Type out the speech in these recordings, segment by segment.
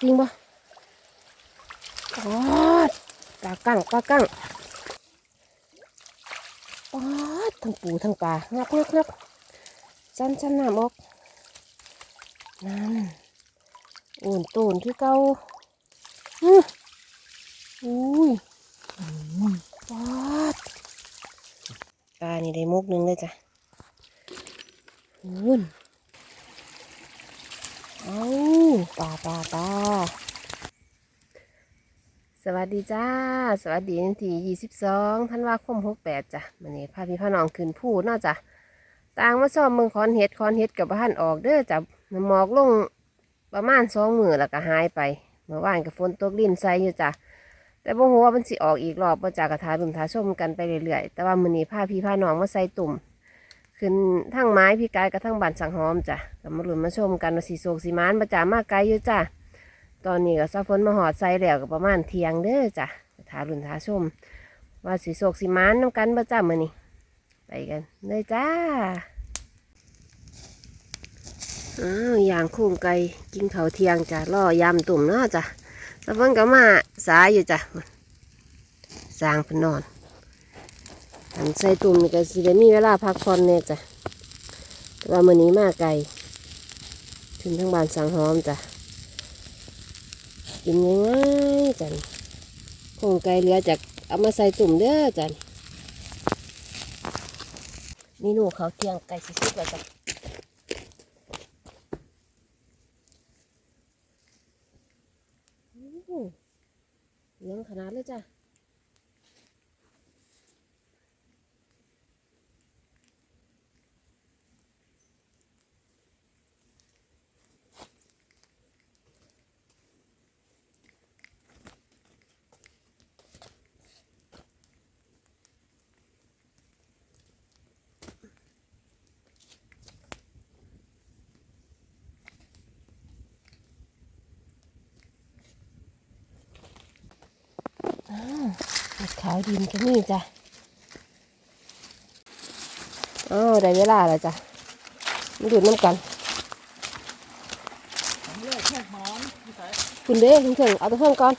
จริงบ่อ๋อปลากั้งปลากั้งอ๋อทั้งปูทั้งปลางับงับงับจันจันน้ำออกนั่นโอนโตนคือเก่าอืออุ้ยปอดปลานี่ได้มุกนึงเลยจ้ะอุ้นเอา ปลาปลาปลาสวัสดีจ้า สวัสดีวันที่ยี่สิบสองธันว่าคมหกแปดจ้ะมันนี้พาพี่พ่อน้องขึ้นพูดเนาจ้ะต่างมาซ่อมเมืองคอนเฮ็ดคอนเฮ็ดกับบ้านออกเด้อจ้ะหมอกลงประมาณสองมือแล้วก็หายไป เมื่อวานกับฝนตกลิ่นใส่อยู่จ้ะแต่บ่ฮู้ว่ามันสิออกอีกรอบบ่จากกระทาดุมทาชมกันไปเรื่อยๆแต่ว่ามื้อนี้พาพี่พาน้องมาใส่ตุ่ม ขึ้นทั้งไม้พี่กายกับทั้งบ้านสังหอมจ้ะก็มาลุ้นมาชมกันว่าสิโศกสิมานประจามากไกลอยู่จ้ะตอนนี้ก็ซาฝนมาหอดใส่แล้วก็ประมาณเที่ยงเด้อจ้ะทาดุนทาชม ว่าสิโศกสิมานน้ำกันประจามือนี้ไปกันเลยจ้าอ้าวอย่างโค้งไก่กินข้าเทียงจ้ะล่อยำตุ่มเนาะจ้ะสะเพิ่นก็มาสายอยู่จ้ะสร้างพนอน อันใส่ตุ่มนี่ก็สิได้มีเวลาพักผ่อนเนี่ยจ้ะแต่ว่ามื้อนี้มาไกลถึงทางบ้านสังหอมจ้ะกินง่ายๆจ้ะนี่คงไก่เหลือจากเอามาใส่ตุ่มเด้อจ้ะนี่นี่หนูเขาเที่ยงไก่สิสุกแล้วจ้ะเลี้ยงขนาดเลยจ้ะ ขาวดินก็มีจ้ะอ้าวได้เวลาแล้วจ้ะมาดูดน้ำกันคุณเด้คุณเถิงเอาตัวเพิ่งก่อน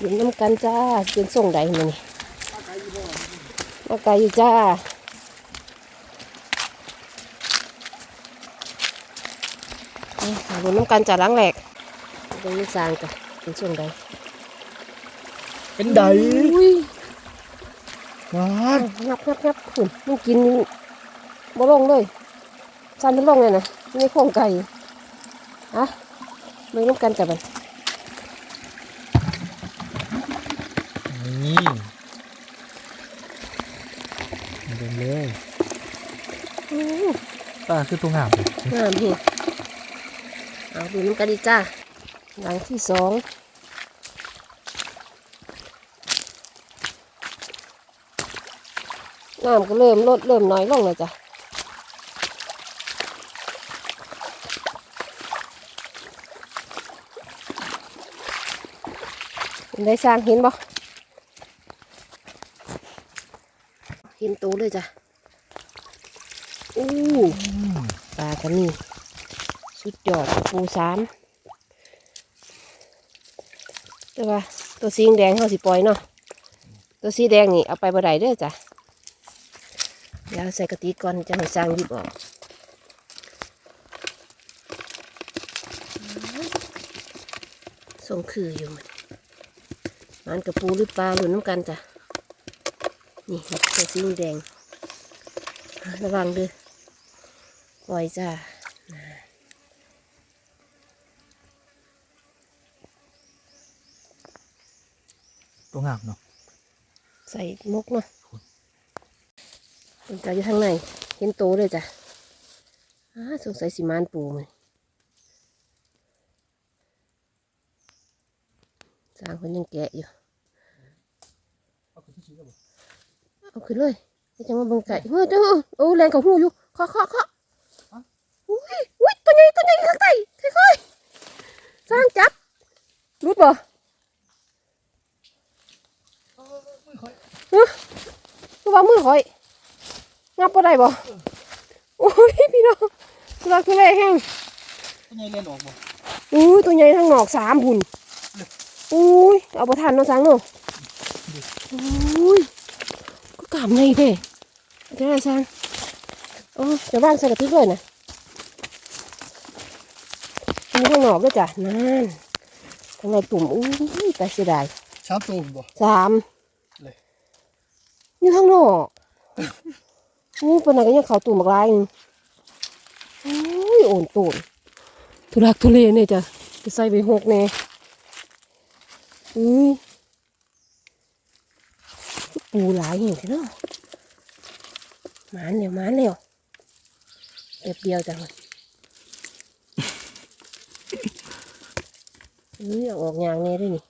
ดูดน้ำกันจ้าเป็นส่งใดมานี่มาไกลอยู่จ้าเอาดูดน้ำกันจ้าล้างแหลกดี๋ยวนี้สางจ้ะเป็นส่งใด เป็นไดอุ้ยว้างับงับงับขุนมันกินบ่ลงเลยซันมันลงเลยนะนี่โครงไก่อะมึงน้ำกันจับมันนี่เดินเลยอู้ป้าคือตัวงามเลยงามพี่เอาดูน้ำกันดีจ้าหลังที่สอง น้ำก็เริ่มลดเริ่มน้อยลงแล้วจ้ะได้สร้างห็นบ่ห็นตัวเลยจ้ะอู้ปลากันนี่สุดยอดปูสามแต่ว่าตัวสีแดงเขาสิปล่อยเนาะตัวสีแดงนี่เอาไปบ่ได้เด้อจ้ะ ดี๋ยวใส่กะติกก่อนจะให้สร้างหยิบออกส่งคืออยู่มันมันกับปูหรือปลาหรือน้ำกันจ้ะ นี่ตัวสีแดง ระวังเด้อปล่อยจ้าตัวงามเนาะ ใส่มุกเนาะ มันจะอยู่ทางในเห็นโตเลยจ้ะอ้าสงสัยสิมานปูมันสร้างคนยังแกะอยู่เอาขึ้นเลยนี่จังว่าบังไก่เฮ้ยเจ้าโอ้แรงของหูอยู่เคาะเคาะเคาะอุ้ยอุ้ยตัวใหญ่ตัวใหญ่ข้างใต้ค่อยๆสร้างจับรุดบ่คือว่ามือข่อย งับบ่ได้บ่โอ้ยพี่น้องคือว่าคือแรงแห้งตใหญ่เล่นออกบ่อู้ยตัวใหญ่ทั้งหนอกสามหุ่นอุ้ยเอาประทานเนาะสังเนาะอุ้ยก็กล้ามใหญ่เด้จะได้สังอ๋อจะว่างใส่กระติกด้วยนะมีข้างนอกด้วยจ้ะนั่นข้างในตุ่มอุ้ยแต่เสียดายชาร์ปตัวบ่สามเลยนี่ข้างนอก อู้ปนไหนก็ยังเขาตุ่มบักลายอุ้ยโอนตุ่นทุลักทุเลเนี่ยจ้ะจะใส่ไปหกเนี่ยอุ้ยปูหลายอย่างเนาะหมานเดียวหมานเดียวเด็บเดียวจังเลยอุ้ยอออกยางเน่ด้วยนี่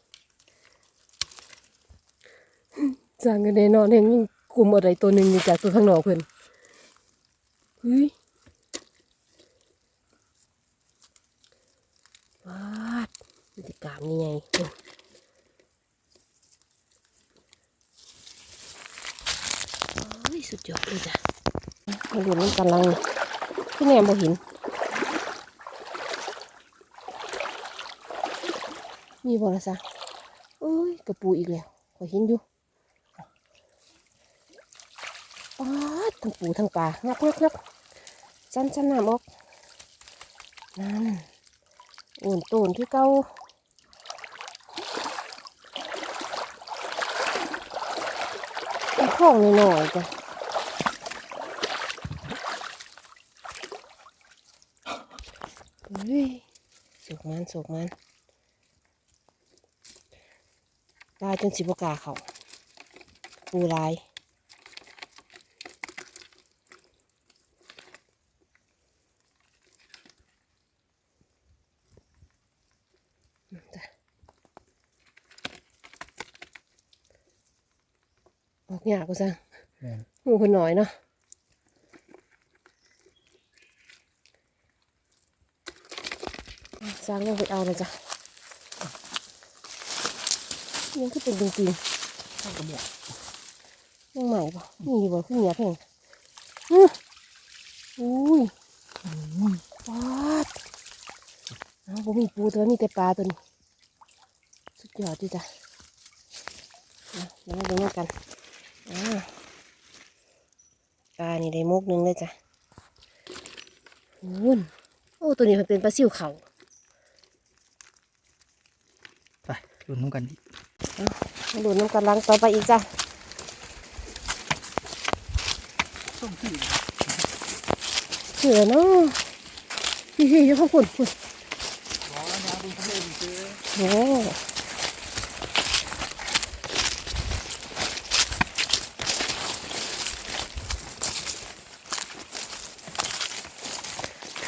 จางกันแน่นอนเห็นยังกลุ่มอะไรตัวหนึ่งอยู่จากตัวข้างนอกเพิ่น เฮ้ยวาดพฤติกรรมนี่ไงโอ้ยสุดยอดเลยจ้ะมาดูน้ำกำลังพี่แนมบ่เห็นมีบ่ละซะโอ้ยกระปูอีกแล้วขอยเห็นอยู่ปาดทั้งปูทั้งปลางับงับงับ จันจันน้ำออกนั่นโอนโตนที่เก่าเป็นของหน่อยๆจ้ะเฮ้ยสุกมันสุกมันปลาจนสิบกาเขาปูลาย จ้ะออก ยากกูจังแม่นหมูคนหน่อยเนาะสร้างลงไปเอาเลยจ้ะยังคือเป็นจริงข้าวกระบอกๆยังใหม่ปะนี่บ่ขึ้นเหนียเพ่งอื้ออุ้ยอืมปาดเอาผมมีปูตัวนี้แต่ปลาตัวนี้ สุดยอดดีจ้ะเอาเดี๋ยวมาดูกันอ่า ปลานี่ได้มุกหนึงเลยจ้ะอุ้นโอ้ ตัวนี้มันเป็นปลาซิวเขาไปลุ้นน้ำกันดิมาดูน้ำกันลังต่อไปอีกจ้ะส้มที่เสือเนาะพี่พี่อยู่ข้างบนพุ่นร้อนนะดูทะเลดิเจ้โอ้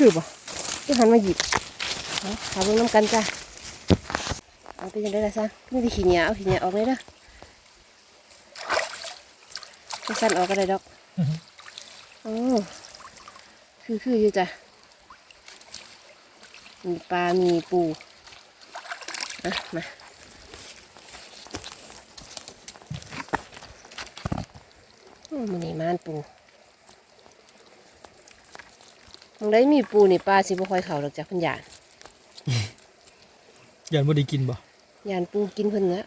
คือบ่ที่หันมาหยิบเอาหาเบิ่งน้ำกันจ้ะเอาไปยังได้ละซะไม่ได้ขี้เหนียวเอาขี้เหนียวออกเลยเด้อไม่สั้นออกก็ได้ดอกโอ้คือคืออยู่จ้ะมีปลา มีปูอะมาโอ้มันนี่มานปู มองได้มีปูนี่ปลาสิบ่ค่อยเข้าดอกจ้ะคุณยานยันบ่ได้กินบ่ยานปูกินเพิ่นแล้ว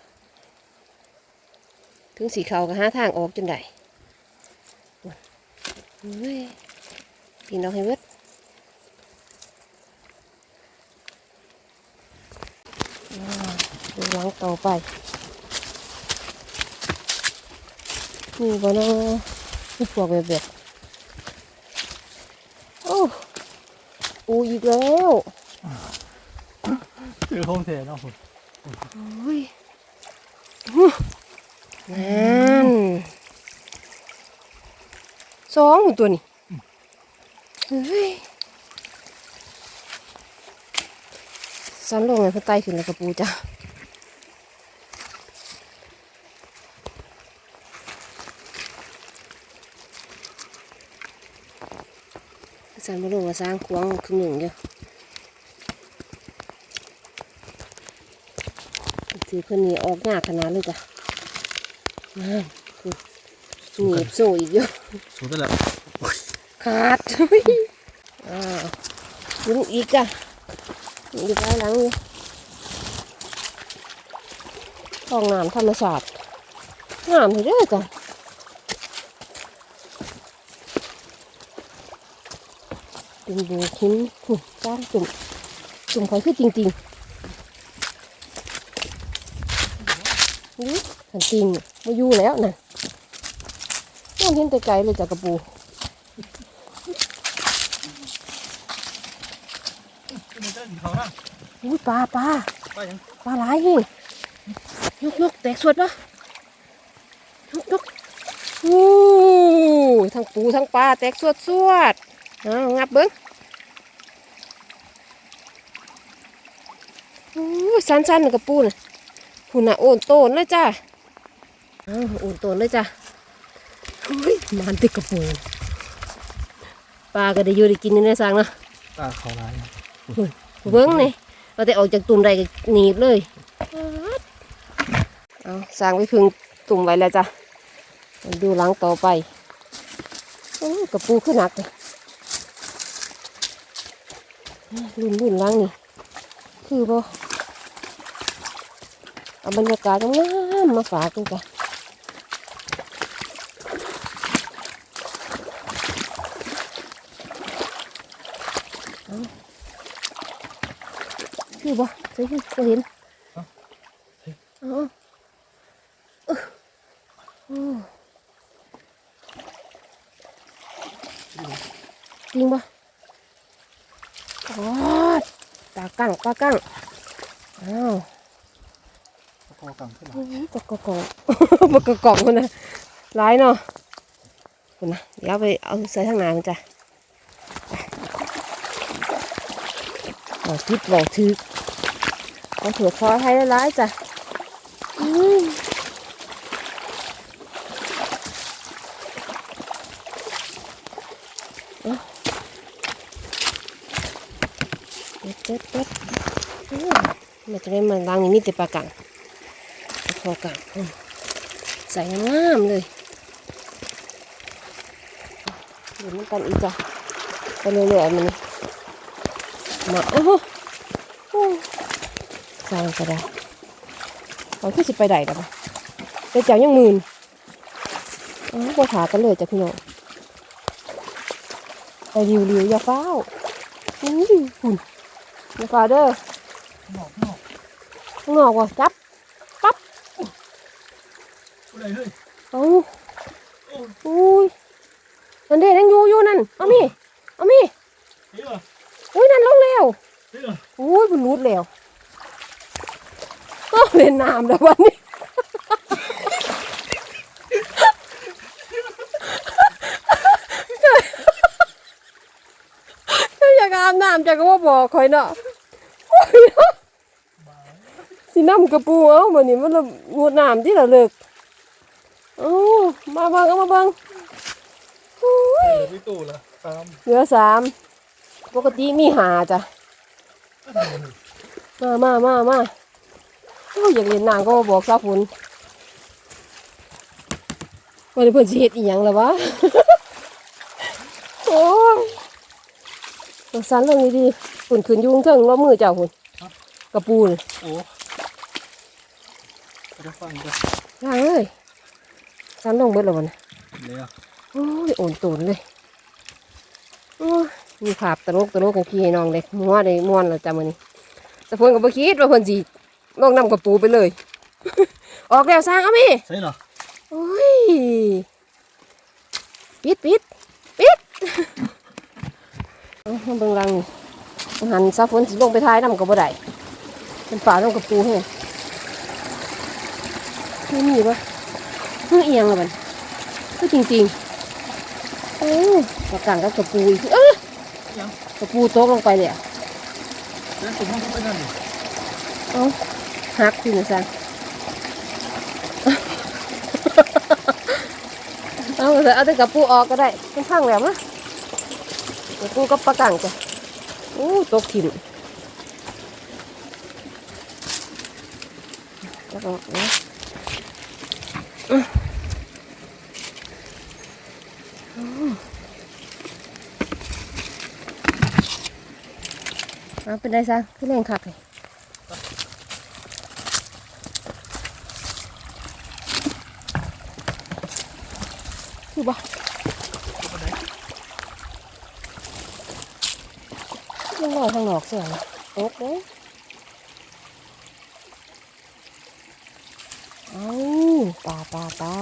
ถึงสีเขาก็หาทางออกจนได้โอ้ยปีนออกให้เวิดอ่าดูหลังต่อไปนี่บ่เนาะนี่พวกแบบแบบโอ้ปู อีกแล้วคือห้องแท้เนาะคุณโอ้ยอื้อนั่นสองหมดตัวนี่เฮ้ยสันลงเลยเพื่อไต่ขึ้นแล้วกระปูจ้ะ สันมาลงมาสร้างควงครึ่งหนึ่งเดียวสีเพิ่นนี่ออกยากขนาดเลยจ้ะนั่นคือหนีบโซ่อีกเยอะสูงกันแล้วขาดอ่าลุ้นอีกจ้ะนี่ดีไปหลังนี่ห้องน้ำธรรมชาติงามเลยเด้ อจ้ะดูดูคุ้นหุ่นจ้างจุ่มจุ่มคอยคือจริงๆนี่ขันจริงมาอยู่แล้วนะน่าเห็นแต่ไกลเลยจากกระปูมันเขานะอุ้ยปลาปลาปลาหลายเฮงยกยกแตกสวดปะยกยกอู้ทั้งปูทั้งปลาแตกสวดสวด เอางับเบิ้งอู้สันสันๆกับปูน่ะปูน่ะโอนโตนเลยจ้าเอาโอนโตนเลยจ้าเฮ้ยมันติดกระปูปลาก็ได้อยู่ได้กินในสังเนาะตาเขาลายนะเบิ้งนี่เราแต่ออกจากตุ่มใดก็หนีบเลยเอาสร้างไว้พึ่งตุ่มไว้แล้วจ้ะมาดูหลังต่อไปโอ้กระปูขึ้นหนักเลย รุ่นรุ่นหลังนี่ คือบ่เอาบรรยากาศงามๆมาฝากกันจ้ะเอาคือบ่ใช่คือบ่เห็นอ๋อเอ้อโอ้จริงปะ โอ้ตากั้งตากั้งอ้าวตะกอกังขึ้นมาอื้อปากกอกปากกอกคนนะร้ายเนาะคนนะเดี๋ยวเอาไปเอาใส่ข้างหน้ามันจ้ะบอกทิพย์บอกถือเอาถั่วคอให้ร้ายๆจ้ะอืมเอาเด็ดเด็ดเด็ดอืมมัน จะได้มาล้างนี่มีแต่ปลากังปลาคอกังใส่งามเลยเดี๋ยวมันกันอีกจ้ะไปเรื่อยๆมันมาโอ้โหโอ้ใส่ก็ได้เขาคือสิไปได้กับแต่เจ้ายังมืนอ๋อบ่ถากันเลยจ้ะพี่น้องไปริวริวๆอย่าเฝ้าอุ้ยหุ่นอย่าเฝ้าเด้อ งนอกว่ะจับอะไรเลยเอาอุ้ยนั่นเด้นั่งอยู่อยู่นั่นเอามีเอามีเฮ้ยเหรออุ้ยนั่นลงแล้วเฮ้ยเหรออุ้ยมันรุดแล้วก็เล่นน้ำแล้ววันนี้ถ้าอยากอาบน้ำจะก็ว่าบอกคอยเนาะโอ้ยเนาะ สิน้ำกระปูเอาเหมือนนี่มันละงดน้ำที่เราเลิกเอ้ามาเบังเอามาเบังอุ้ยเดี๋ยวไปตู้ละตามเหลือสามปกติมีหาจ้ะมามามามาโอ้ยอยากเล่นน้ำก็มาบอกซาฝนวันนี้เพิ่นสิเฮ็ดอีหยังล่ะวะ โอ้ยตัวสันลงนี่ดีฝุ่นขึ้นอยุงเทิงล้อมือเจ้าฝุ่นกระปูน โอ้ จะฟังจ้ะย่างเอ้ยสันลงเบิดแล้ววะนะเลยอะโอ้ยโอนตูนเลยโอ้ยมีภาพตลกตลกของพี่ให้น้องเด็กมัวได้ม่วนแล้วจ้ะมื้อนี้แต่เพิ่นก็บ่คิดว่าเพิ่นสิลงน้ำกระปูไปเลย ออกแล้วสร้างเอาแม่ใช่เหรอโอ้ยปิดปิดปิดเอามาเบิ่งรังนี่หันซาฝนสิลงไปท้ายน้ำก็บ่ได้เป็นฝาน้ำกับปูให้ ไม่มีปะเพื่อเอียงละมันเพื่อจริงๆโอ้ปากกังกับกระปูอีกเออยังกระปูตกลงไปเลยอะแล้วสมมติไปนั่นดิเอาหักพี่นะซังเอาเถอะเอาแต่กระปูออกก็ได้มันพังแล้วมะกระปูกับปลากังจ้ะโอ้ตกถิ่มแล้วก็ เอาเป็นไรซะขึ้นแรงคักเลยคือบ่ยังรอกทางนอกเสียงตกเลยเอา ปลาปลาปลา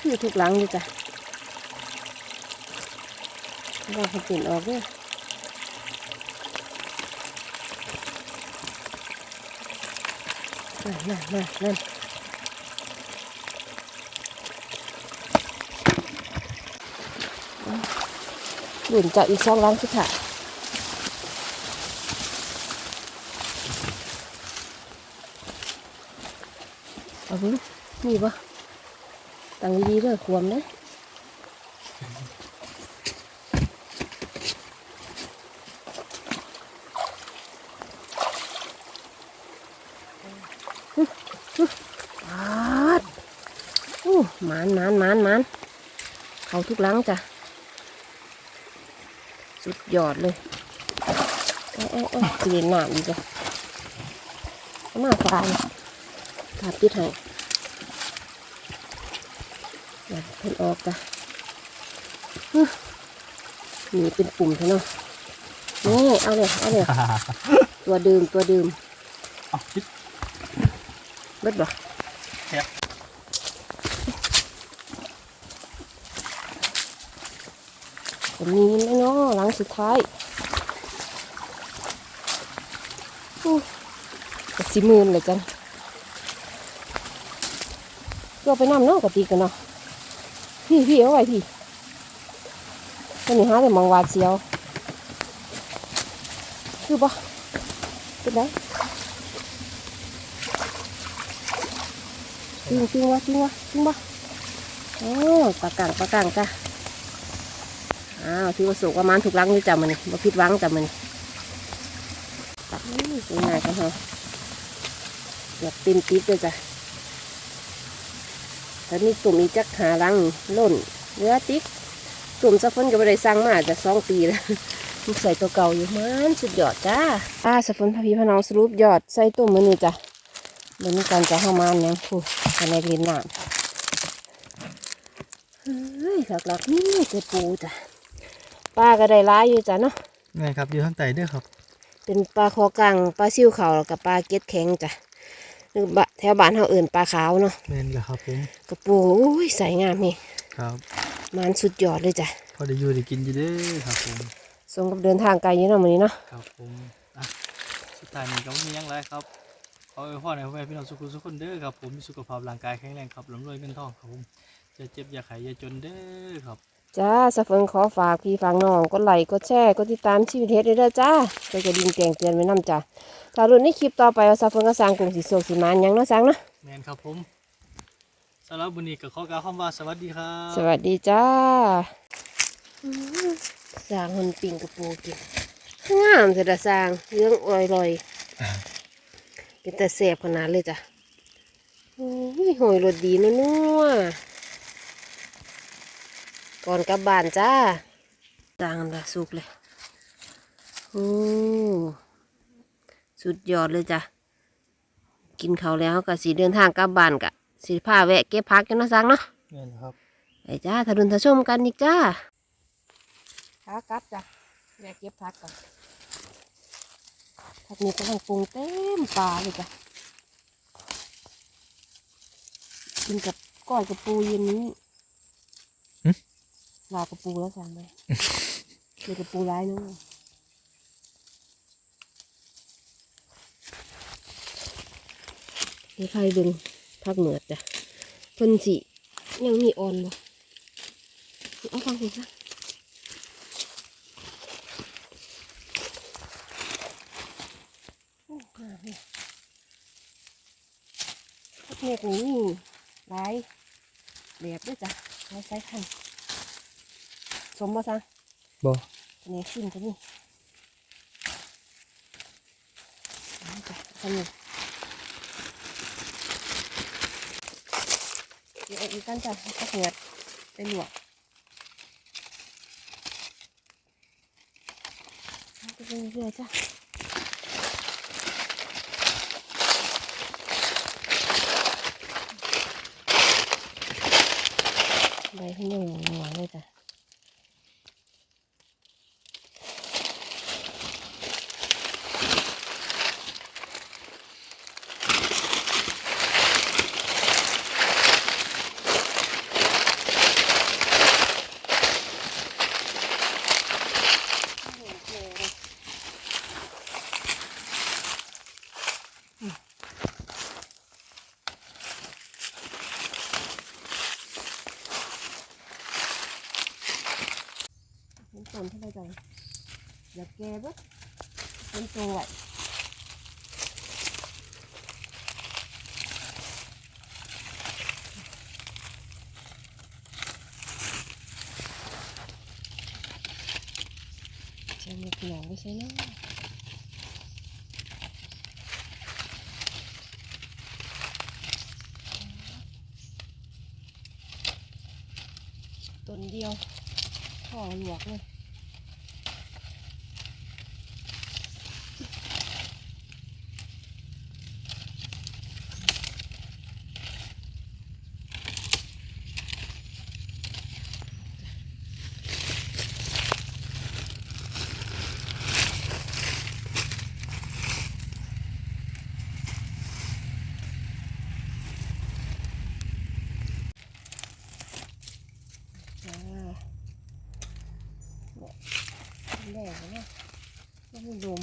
คือทุกหลังอยู่จ้ะเราเขาปิ่นออกด้วยนั่นนั่นนั่น หลุนจะอีกสองหลังสุดท้ายเอาบุ้มีปะตังดีเด้อควมเด้ออาดอู้มานมานมานมานเขาทุกลังจ้ะ สุดยอดเลยโอ้โอ้โอ้สีหนามอีกจ้ะเอามาฟ้าเลยทาปิดให้อย่าเพิ่นออกจ้ะฮึนี่เป็นปุ่มเท่านั้นนี่เอาเลยเอาเลยตัวดื่มตัวดื่มเอาคิดเบิดบ่ครับ มมีแล้วเนาะหลังสุดท้ายอู้กสิมื่นเลยจังก็ไปน้ำเนาะกะตีกันเนาะพี่พี่เอาไว้พี่ตอนนี้หาแต่มองวาดเสียว คือปะเป็นไรจริงจริงวะจริงวะจริงปะโอ้ปลากังปลากังจ้ะ อ้าวถือว่าสุกประมาณถูกลังอยู่จ้ะมันนี่บ่ผิดหวังจ้ะมันตักนี่สวยงามกันเหรอเกือบเต็มติ๊บเลยจ้ะตอนนี้ตุ่มอีจักหาลังล่นเหลือติ๊กตุ่มสะพนก็ไม่ได้สั่งมาจะสองปีแล้วมันใส่ตัวเก่าอยู่มันสุดยอดจ้าป้าสะพนพะพีพะน้องสรุปยอดใส่ตุ่มมันนี่จ้ะเดี๋ยวนี้การจะเข้ามาเนี่ยผู้ภายในเรียนน้ำเฮ้ยหลักๆนี่เจอปูจ้ะ ปลาก็ได้ร้ายอยู่จ้ะเนาะไงครับอยู่ข้างใต้เด้วยครับ เป็นปลาคอกังปลาซิ่วเขาแล้วกับปลาเก็ดแข็งจ้ะหรือบะแถวบ้านเขาเอื่นปลาขาวเนาะแม่นเหรอครับผมกระปูอุ้ยใสงามนี่ครับมันสุดยอดเลยจ้ะพอได้อยู่ได้กินอยู่เด้อครับผมส่งกับเดินทางไกลอยู่เนาะมื้อนี้เนาะครับผมอะสุดท้ายนี้ก็ไม่มีหยังไรครับขออวยพรให้พ่อแม่พี่น้องสุขุสุขคนเด้อครับผมมีสุขภาพร่างกายแข็งแรงครับร่ำรวยเงินทองครับผมจะเจ็บอย่าไข้อย่าจนเด้อครับ จ้าสะเฟิงขอฝากพี่ฝากน้องกดไลค์กดแชร์กดติดตามชีวิตเฮ็ดด้วยเด้อจ้าก็จะดิ่งแจ้งเตือนไว้นํจ้ะถ้ารุ่นในคลิปต่อไปว่าสะเฟิงก็สร้างกรุงสีโศกสีมานหยังเนาะสร้างเนาะแมนครับผมสำหรับวันนี้ก็ขอกล่าวคำว่าสวัสดีครับสวัสดีจ้าอื้อสร้างมันปิ่งกระปูกินงามเสียดะสร้างเรื่องอร่อยๆเป็นแต่แสบขนาดเลยจ้ะโอ้ยหอยรสดีนัวๆ ก่อนกลับบ้านจ้าต่างกันละสุกเลยโอ้สุดยอดเลยจ้ะกินเขาวแล้วก็สีเดินทางกลับบ้านกะสีผ้าแวะเก็บพักกันเนาะสังเนาะแมนครับไปจ้าทะลุนทะชมกันอีกจ้าขากลับจ้ะแวะเก็บพักก่อนพักนี้กำลังปรุงเต็มปลาเลยจ้ะกินกับก้อยกระปูเย็นนี้ ลากระปูแล้วสั่งเลยเดี๋ยวกระปูร้ายนึงเดี๋ยวใครเบิ่งพักเหนือจ้ะเพิ่นสิยังมีออนบ่เอาฟังสิซะโอ้งามเนี่ยพักเน็กนี่มีหลายแบบด้วยจ้ะหลายสายพันธุ์ สมบ่ซะบออันนี้ขึ้นตัวนี้นี่จ้ะทำนี่เดี๋ยวเอาอีกกันจ้ะตักเหงียดไปลวกเอาไปเรื่อยๆจ้ะใบให้ยังหวานเลยจ้ะ เป็น ต้นที่เราจะอยาแก่เบิดเป็นตัวไหวจะมีขนมไม่ใช่เนาะต้นเดียวพ่อหลวกเลย จ้าเนี่ยแดงเลยนะ ก็ไม่รวม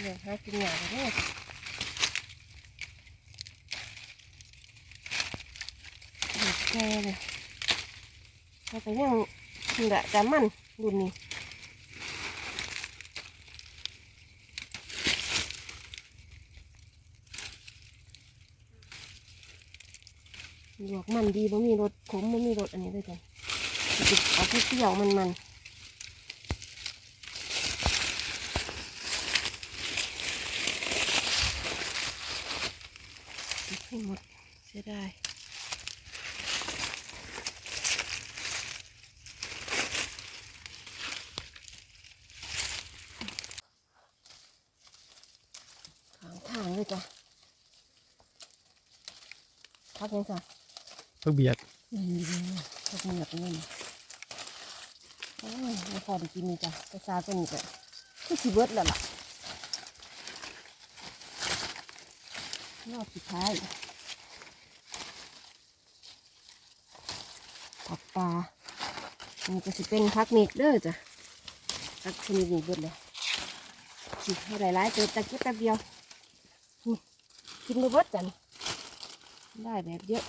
เดี๋ยวหากินหยาเลยเด็กแก่เลย เราไปยังนี่แหละจามันรุ่นนี้หยวกมันดีบ่มีรสขมบ่มีรสอันนี้ด้วยกันเอาเปรี้ยวมันมันๆกินให้หมดเสียดาย ขางทางเลยจ้ะ พักยังจ้ะเพื่อเบียดอืมพักเหงียบนี่โอ้ยไม่พอได้กินนี่จ้ะไปซาตัวนี้ก็คือสิเบิดแล้วล่ะรอบสุดท้ายผักปลาอันนี้ก็สิเป็นพักนิดเด้อจ้ะพักชนิดนี้เบิดเลยสิให้หลายๆเติมตะกี้แป๊บเดียวกินไปเบิดกัน ได้แบบเยอะ